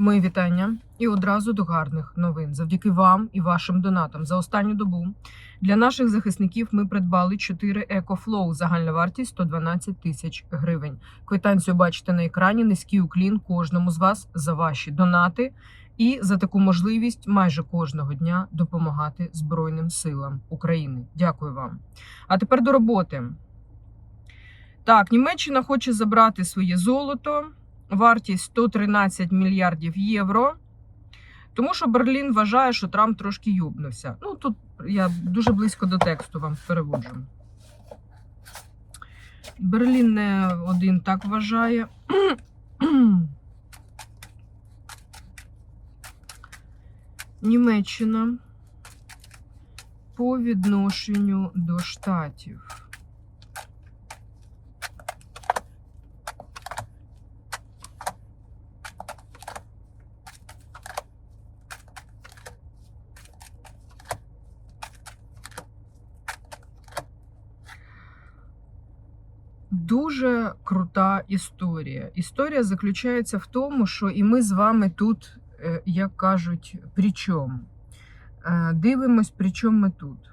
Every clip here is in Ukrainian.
Мої вітання і одразу до гарних новин. Завдяки вам і вашим донатам за останню добу для наших захисників ми придбали 4 EcoFlow, загальна вартість 112 тисяч гривень. Квитанцію бачите на екрані. Низький уклін кожному з вас за ваші донати і за таку можливість майже кожного дня допомагати Збройним силам України. Дякую вам. А тепер до роботи. Так, Німеччина хоче забрати своє золото вартість 113 мільярдів євро. Тому що Берлін вважає, що Трамп трошки юбнувся. Ну, тут я дуже близько до тексту вам переводжу. Берлін не один так вважає. Німеччина по відношенню до штатів. Дуже крута історія. Історія заключається в тому, що і ми з вами тут, е, як кажуть, при чому? Е, Дивимось, при чому ми тут.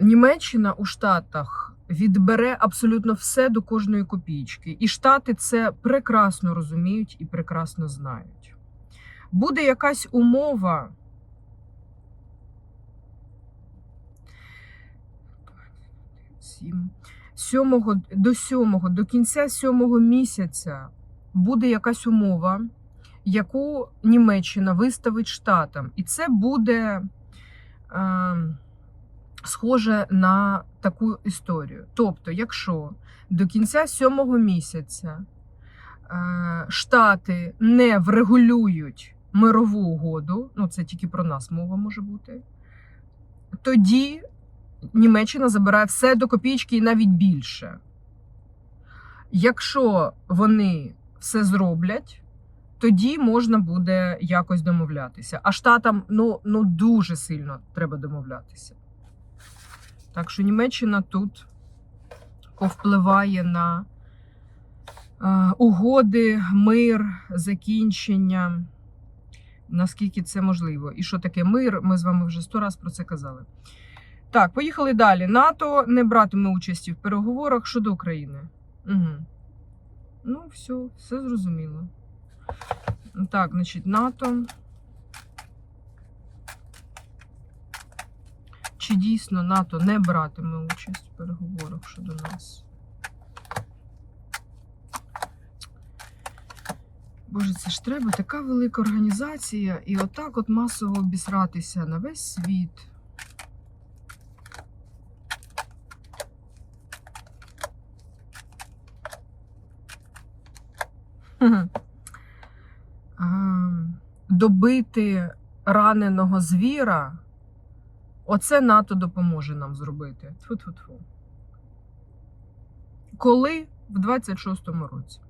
Німеччина у Штатах відбере абсолютно все до кожної копійки. І Штати це прекрасно розуміють і прекрасно знають. Буде якась умова. Сім. 7 до 7, до кінця 7 місяця буде якась умова, яку Німеччина виставить штатам. І це буде е, схоже на таку історію. Тобто, якщо до кінця 7 місяця е, штати не врегулюють мирову угоду, ну це тільки про нас мова може бути, тоді Німеччина забирає все до копійки і навіть більше. Якщо вони все зроблять, тоді можна буде якось домовлятися. А штатам ну, ну дуже сильно треба домовлятися. Так що Німеччина тут повпливає на е, угоди, мир, закінчення, наскільки це можливо. І що таке мир? Ми з вами вже сто раз про це казали. Так, поїхали далі. НАТО не братиме участі в переговорах щодо України. Угу. Ну, все, все зрозуміло. Так, значить, НАТО. Чи дійсно НАТО не братиме участь в переговорах щодо нас? Боже, це ж треба така велика організація, і отак от масово обісратися на весь світ. Добити раненого звіра, оце НАТО допоможе нам зробити. Тфу-тфу-тфу. Коли? В 26-му році.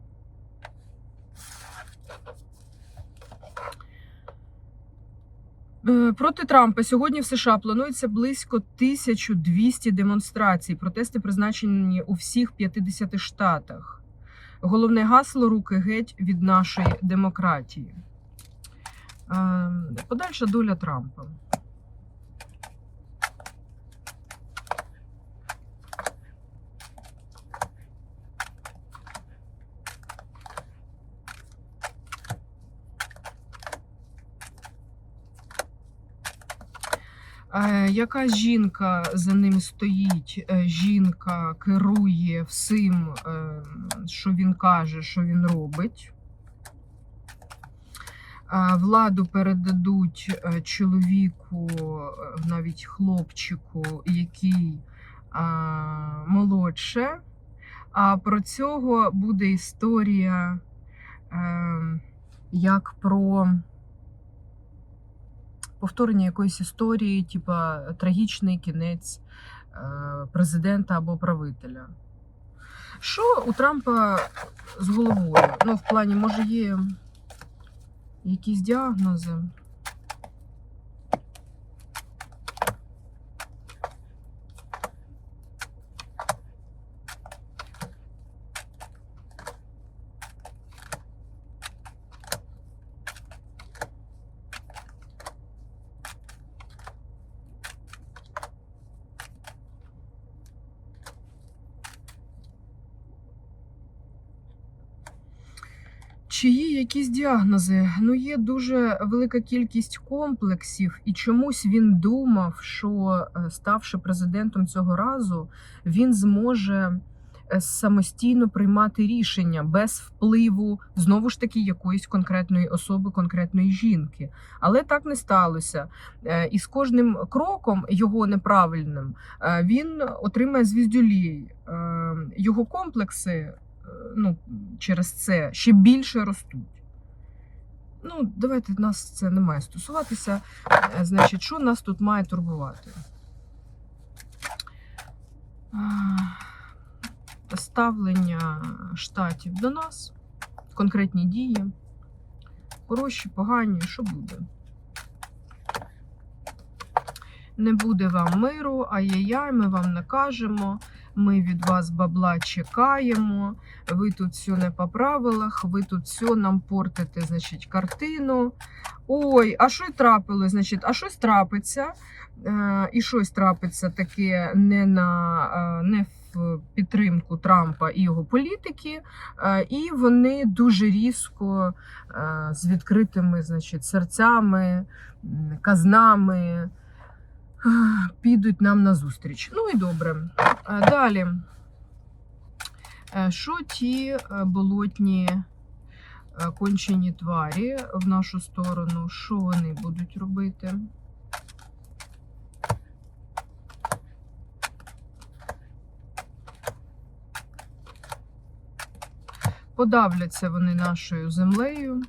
Е, Проти Трампа сьогодні в США планується близько 1200 демонстрацій. Протести призначені у всіх 50 штатах. Головне гасло руки геть від нашої демократії. Е, Подальша доля Трампа. Яка жінка за ним стоїть? Е, Жінка керує всім, е, що він каже, що він робить. Е, Владу передадуть е, чоловіку, е, навіть хлопчику, який е, молодше. А про цього буде історія е, як про повторення якоїсь історії, типа трагічний кінець е, президента або правителя. Що у Трампа з головою? Ну, в плані, може, є якісь діагнози? Чи є якісь діагнози? Ну, є дуже велика кількість комплексів, і чомусь він думав, що е, ставши президентом цього разу, він зможе е, самостійно приймати рішення без впливу знову ж таки якоїсь конкретної особи, конкретної жінки. Але так не сталося. Е, І з кожним кроком його неправильним він отримає звіздюлій. Його комплекси ну, через це ще більше ростуть. Ну, давайте нас це не має стосуватися. Е, Значить, що нас тут має турбувати? Ставлення штатів до нас, конкретні дії, хороші, погані, що буде? Не буде вам миру, ай-яй-яй, ми вам не кажемо. Ми від вас бабла чекаємо. Ви тут все не по правилах, ви тут все нам портите, значить, картину. Ой, а що трапилось? Значить, а щось трапиться, е, і щось трапиться таке не на е, не в підтримку Трампа і його політики, е, і вони дуже різко е, з відкритими, значить, серцями, казнами підуть нам на зустріч. Ну і добре. Е, Далі. Е, Що ті е, болотні кончені тварі в нашу сторону? Що вони будуть робити? Подавляться вони нашою землею.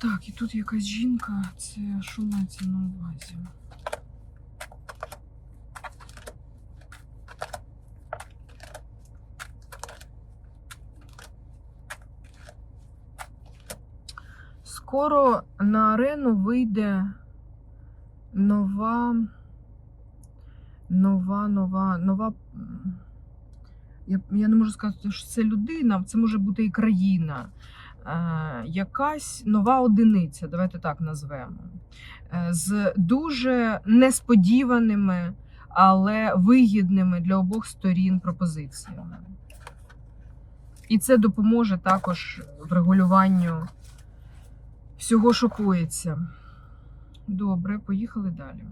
Так, і тут якась жінка. Це що мається на увазі? Скоро на арену вийде нова, нова, нова, нова. Я, я не можу сказати, що це людина, це може бути і країна. Е, якась нова одиниця, давайте так назвемо, е, з дуже несподіваними, але вигідними для обох сторін пропозиціями. І це допоможе також врегулюванню всього, що коїться. Добре, поїхали далі.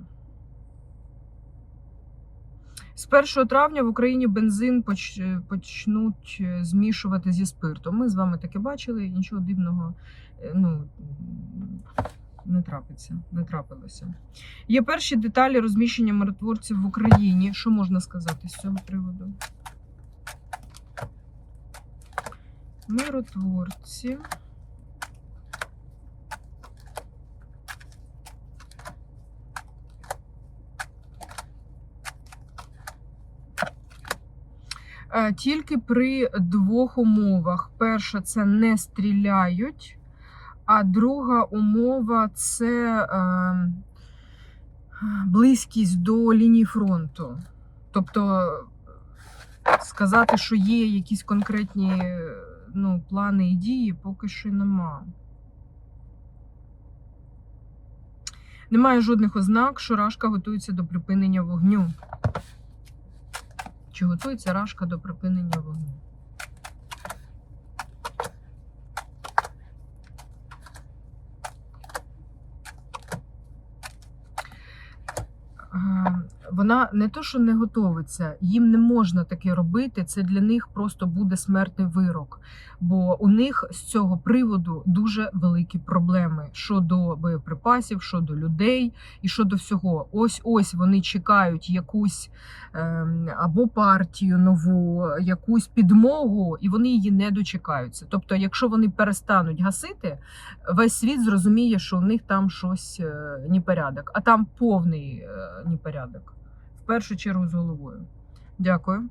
З 1 травня в Україні бензин поч- почнуть е, змішувати зі спиртом. Ми з вами таке бачили, нічого дивного е, ну, не трапиться, не трапилося. Є перші деталі розміщення миротворців в Україні. Що можна сказати з цього приводу? Миротворці. Тільки при двох умовах. Перша це не стріляють, а друга умова це е, близькість до лінії фронту. Тобто сказати, що є якісь конкретні е, ну, плани і дії, поки що нема. Немає жодних ознак, що Рашка готується до припинення вогню. Чи готується Рашка до припинення вогню? Е, Вона не то, що не готовиться, їм не можна таке робити. Це для них просто буде смертний вирок. Бо у них з цього приводу дуже великі проблеми щодо боєприпасів, щодо людей і щодо всього. Ось ось вони чекають якусь ем, або партію нову, якусь підмогу, і вони її не дочекаються. Тобто, якщо вони перестануть гасити, весь світ зрозуміє, що у них там щось е, непорядок, а там повний е, непорядок. Першу чергу з головою. Дякую.